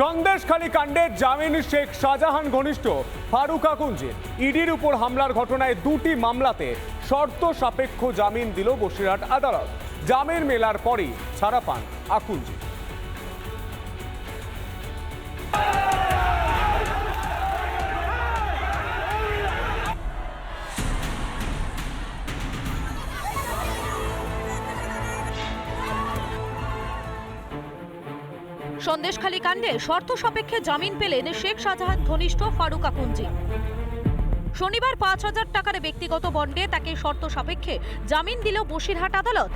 সন্দেশখালী কাণ্ডে জামিন শেখ শাহজাহান ঘনিষ্ঠ, ফারুক আকুঞ্জির। ইডির উপর হামলার ঘটনায় দুটি মামলাতে শর্ত সাপেক্ষ জামিন দিল বসিরহাট আদালত। জামিন মেলার পরই ছাড়া পান আকুঞ্জি। সন্দেশখালী কাণ্ডে শর্ত সাপেক্ষে জামিন পেলেন শেখ শাহজাহান ঘনিষ্ঠ ফারুক আকুঞ্জি। শনিবার পাঁচ হাজার টাকার ব্যক্তিগত বন্ডে তাকে শর্ত সাপেক্ষে জামিন দিল বসিরহাট আদালত।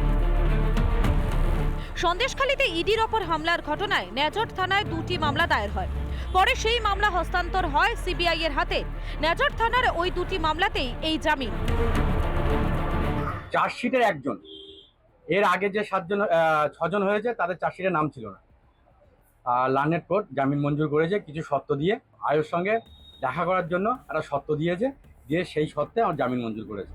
সন্দেশখালীতে ইডির ওপর হামলার ঘটনায় নেজট থানায় দুটি মামলা দায়ের হয়। পরে সেই মামলা হস্তান্তর হয় সিবিআই এর হাতে। নেজট থানার ওই দুটি মামলাতেই এই জামিন। চার্জশিটের একজন। এর আগে যে সাতজন ছজন হয়েছে, তাদের চার্জশিটের নাম ছিল না। আর লার্নেট কোর্ট জামিন মঞ্জুর করেছে কিছু শর্ত দিয়ে। আয়ের সঙ্গে দেখা করার জন্য একটা শর্ত দিয়েছে, দিয়ে সেই শর্তে আমার জামিন মঞ্জুর করেছে।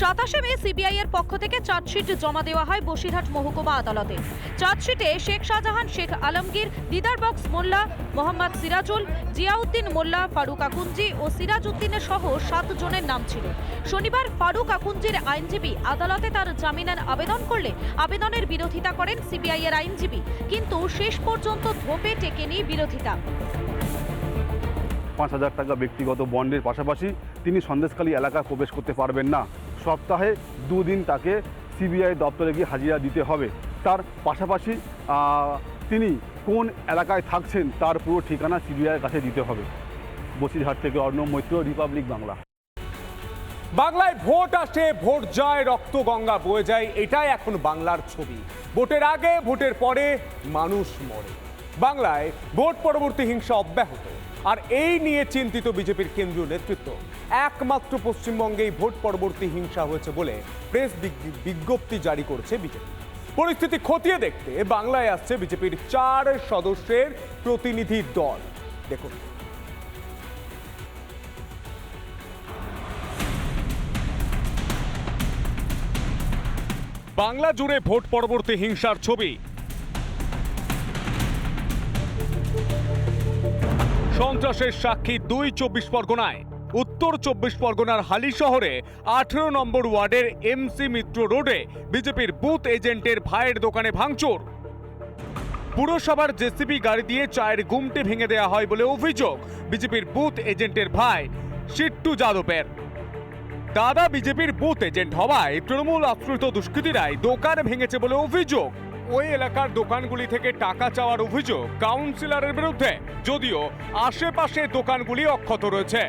সাতাশে মে সিবিআই এর পক্ষ থেকে চার্জশিট জমা দেওয়া হয় বসিরহাট মহকুমা আদালতে। চার্জশিটে শেখ শাহজাহান, শেখ আলমগীর, দিদার বক্স মোল্লা, মোহাম্মদ সিরাজুল, জিয়াউদ্দিন মোল্লা, ফারুক আকুঞ্জি ও সিরাজ উদ্দিনের সহ সাত জনের নাম ছিল। শনিবার ফারুক আকুঞ্জির আইনজীবী আদালতে তার জামিনের আবেদন করলে আবেদনের বিরোধিতা করেন সিবিআই এর আইনজীবী। কিন্তু শেষ পর্যন্ত ধোপে টেকেনি বিরোধিতা। পাঁচ হাজার টাকা ব্যক্তিগত বন্ডের পাশাপাশি তিনি সন্দেশখালী এলাকায় প্রবেশ করতে পারবেন না। সপ্তাহে দুদিন তাকে সিবিআই দপ্তরে গিয়ে হাজিরা দিতে হবে। তার পাশাপাশি তিনি কোন এলাকায় থাকছেন তার পুরো ঠিকানা সিবিআইয়ের কাছে দিতে হবে। বসিরহাট থেকে অর্ণব মৈত্র, রিপাবলিক বাংলা। বাংলায় ভোট আসে, ভোট যায়, রক্ত গঙ্গা বয়ে যায়, এটাই এখন বাংলার ছবি। ভোটের আগে, ভোটের পরে মানুষ মরে। বাংলায় ভোট পরবর্তী হিংসা অব্যাহত। আর এই নিয়ে চিন্তিত বিজেপির কেন্দ্রীয় নেতৃত্ব। একমাত্র পশ্চিমবঙ্গেই ভোট পরবর্তী হিংসা হয়েছে বলে প্রেস বিজ্ঞ- বিজ্ঞপ্তি জারি করেছে বিজেপি। পরিস্থিতি খতিয়ে দেখতে বাংলায় আসছে বিজেপির চার সদস্যের প্রতিনিধি দল। দেখুন। বাংলা জুড়ে ভোট পরবর্তী হিংসার ছবি। সন্ত্রাসের সাক্ষী দুই চব্বিশ পরগনায়। উত্তর চব্বিশ পরগনার হালি শহরে আঠেরো নম্বর ওয়ার্ডের এমসি মিত্র রোডে বিজেপির বুথ এজেন্টের ভাইয়ের দোকানে ভাঙচুর। পুরসভার জেসিবি গাড়ি দিয়ে চায়ের গুমটি ভেঙে দেওয়া হয় বলে অভিযোগ বিজেপির বুথ এজেন্টের ভাই সিট্টু যাদবের। দাদা বিজেপির বুথ এজেন্ট হওয়ায় তৃণমূল আশ্রিত দুষ্কৃতীরাই দোকান ভেঙেছে বলে অভিযোগ। ওই এলাকার দোকানগুলি থেকে টাকা চাওয়ার অভিযোগ কাউন্সিলরের বিরুদ্ধে যদিও আশেপাশে দোকানগুলি অক্ষত রয়েছে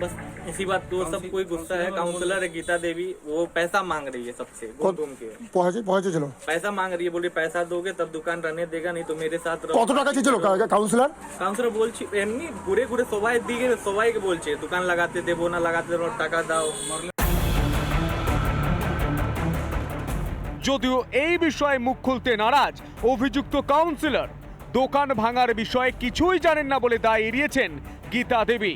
बस इसी बात को सब कोई गुस्सा है काउंसलर है गीता देवी वो पैसा मांग रही है सबसे घूम घूम के পৌঁছে পৌঁছেছিল पैसा मांग रही है बोले पैसा दोगे तब दुकान रहने देगा नहीं तो मेरे साथ रहो কত টাকা চেয়েছিল কাউন্সিলর কাউন্সিলর বলছি এমনি ঘুরে ঘুরে সবাই দিকে সবাইকে বলছে দোকান লাগাতে দেবো না লাগাতে দেবো না, টাকা দাও যদিও এই বিষয়ে মুখ খুলতে নারাজ অভিযুক্ত কাউন্সিলর। দোকান ভাঙার বিষয়ে কিছুই জানেন না বলে দায় এড়িয়েছেন গীতা দেবী।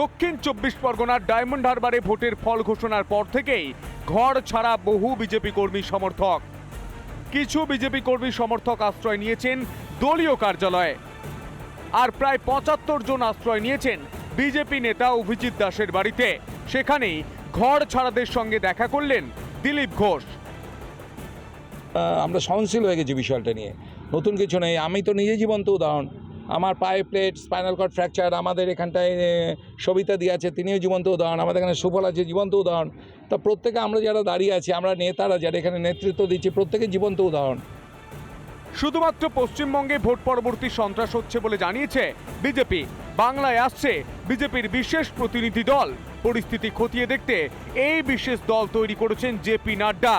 দক্ষিণ চব্বিশ পরগনার ডায়মন্ড হারবারে ভোটের ফল ঘোষণার পর থেকেই ঘর ছাড়া বহু বিজেপি কর্মী সমর্থক। কিছু বিজেপি কর্মী সমর্থক আশ্রয় নিয়েছেন দলীয় কার্যালয়ে। আর প্রায় পঁচাত্তর জন আশ্রয় নিয়েছেন বিজেপি নেতা অভিজিৎ দাসের বাড়িতে। সেখানেই ঘর ছাড়াদের সঙ্গে দেখা করলেন দিলীপ ঘোষ। আমরা সহনশীল হয়ে গেছি বিষয়টা নিয়ে। নতুন কিছু নেই। আমি তো নিজে জীবন্ত উদাহরণ। আমার পায়ে প্লেট স্পাইনাল কর্ড ফ্র্যাকচার আমাদের এখানটায় সবিতা দিয়ে আছে তিনিও জীবন্ত উদাহরণ। আমাদের এখানে সুফল আছে জীবন্ত উদাহরণ। তা প্রত্যেকে আমরা যারা দাঁড়িয়ে আছি আমরা নেতারা যারা এখানে নেতৃত্ব দিচ্ছি প্রত্যেকে জীবন্ত উদাহরণ। শুধুমাত্র পশ্চিমবঙ্গে ভোট পরবর্তী সন্ত্রাস হচ্ছে বলে জানিয়েছে বিজেপি। বাংলায় আসছে বিজেপির বিশেষ প্রতিনিধি দল। পরিস্থিতি খতিয়ে দেখতে এই বিশেষ দল তৈরি করেছেন জেপি নাড্ডা।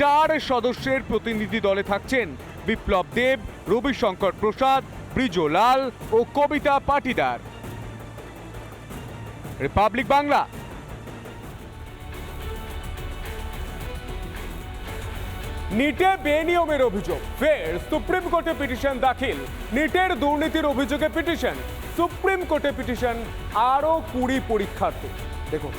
চার সদস্যের প্রতিনিধি দলে থাকছেন বিপ্লব দেব, রবিশঙ্কর প্রসাদ ব্রিজলাল ও কবিতা পাটিদার। রিপাবলিক বাংলা। নিটে বেনিয়মের অভিযোগ, ফের সুপ্রিম কোর্টে পিটিশন দাখিল। নিটের দুর্নীতির অভিযোগে পিটিশন, সুপ্রিম কোর্টে পিটিশন আরও কুড়ি পরীক্ষার্থী। দেখুন।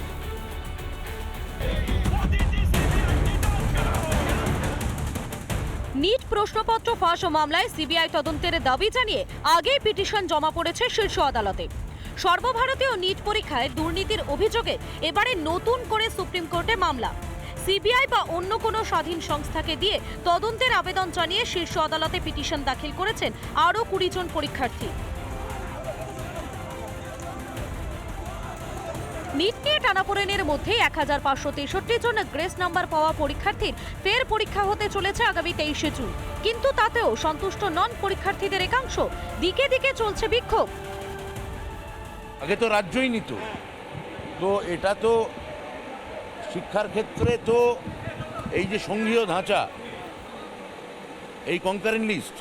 নিট প্রশ্নপত্র ফাঁস ও মামলায় সিবিআই তদন্তের দাবি জানিয়ে আগেই পিটিশন জমা পড়েছে শীর্ষ আদালতে। সর্বভারতীয় নিট পরীক্ষায় দুর্নীতির অভিযোগে এবারে নতুন করে সুপ্রিম কোর্টে মামলা। সিবিআই বা অন্য কোনো স্বাধীন সংস্থাকে দিয়ে তদন্তের আবেদন জানিয়ে শীর্ষ আদালতে পিটিশন দাখিল করেছেন আরও কুড়ি জন পরীক্ষার্থী। নিট নিয়ে টানাপোড়েনের মধ্যে এক হাজার পাঁচশো তেষট্টি জন গ্রেস নাম্বার পাওয়া পরীক্ষার্থীর ফের পরীক্ষা হতে চলেছে আগামী তেইশে জুন। কিন্তু তাতেও সন্তুষ্ট নন পরীক্ষার্থীদের একাংশ। দিকে দিকে চলছে বিক্ষোভ। আগে তো রাজ্যই নিত। তো এটা তো শিক্ষার ক্ষেত্রে তো এই যে সঙ্ঘীয় ধাঁচা, এই কনকারেন্ট লিস্ট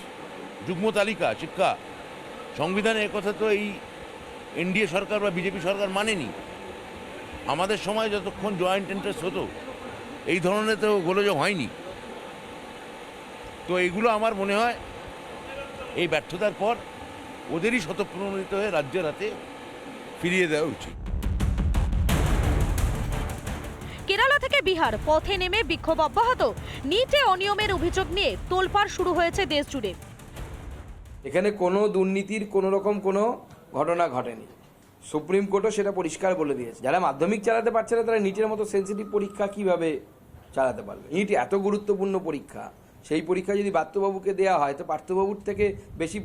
যুগ্ম তালিকা, শিক্ষা, সংবিধানে একথা তো এই এনডিএ সরকার বা বিজেপি সরকার মানেনি। আমাদের সময় যতক্ষণ জয়েন্ট ইন্টারেস্ট হতো এই ধরনের তো গোলযোগ হয়নি। তো এগুলো আমার মনে হয় এই ব্যর্থতার পর ওদেরই শতপ্রণোদিত হয়ে রাজ্যের হাতে ফিরিয়ে দেওয়া উচিত। কেরালা থেকে বিহার পথে নেমে বিক্ষোভ অব্যাহত। নিটে অনিয়মের অভিযোগ নিয়ে তোলপাড় শুরু হয়েছে দেশ জুড়ে। এখানে কোনো দুর্নীতির কোনো রকম কোনো ঘটনা ঘটেনি। সুপ্রিম কোর্টও সেটা পরিষ্কার বলে দিয়েছে। যারা মাধ্যমিক চালাতে পারছে না, তারা নিটের মতো সেন্সিটিভ পরীক্ষা কীভাবে চালাতে পারবে? নিট এত গুরুত্বপূর্ণ পরীক্ষা। সেই পরীক্ষা যদি পার্থবাবুকে দেওয়া হয়, তো পার্থবাবুর থেকে বেশি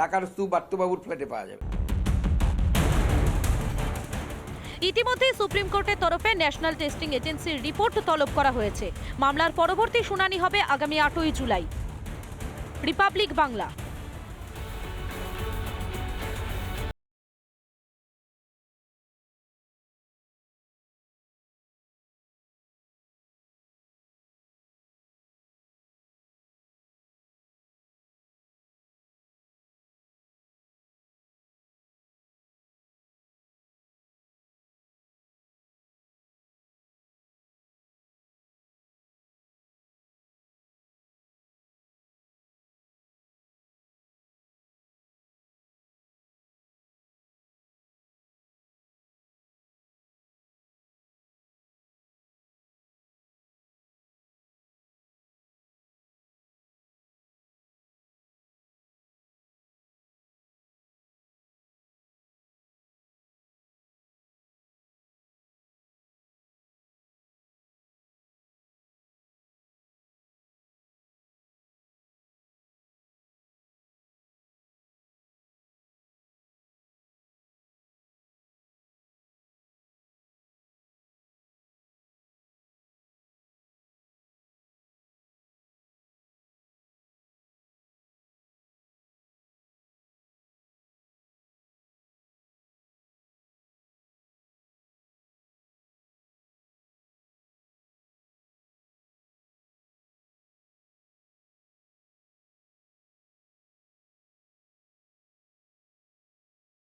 টাকার স্তূপ পার্থবাবুর ফ্ল্যাটে পাওয়া যাবে। ইতিমধ্যে সুপ্রিম কোর্টের তরফে ন্যাশনাল টেস্টিং এজেন্সির রিপোর্ট তলব করা হয়েছে। মামলার পরবর্তী শুনানি হবে আগামী আটই জুলাই। রিপাবলিক বাংলা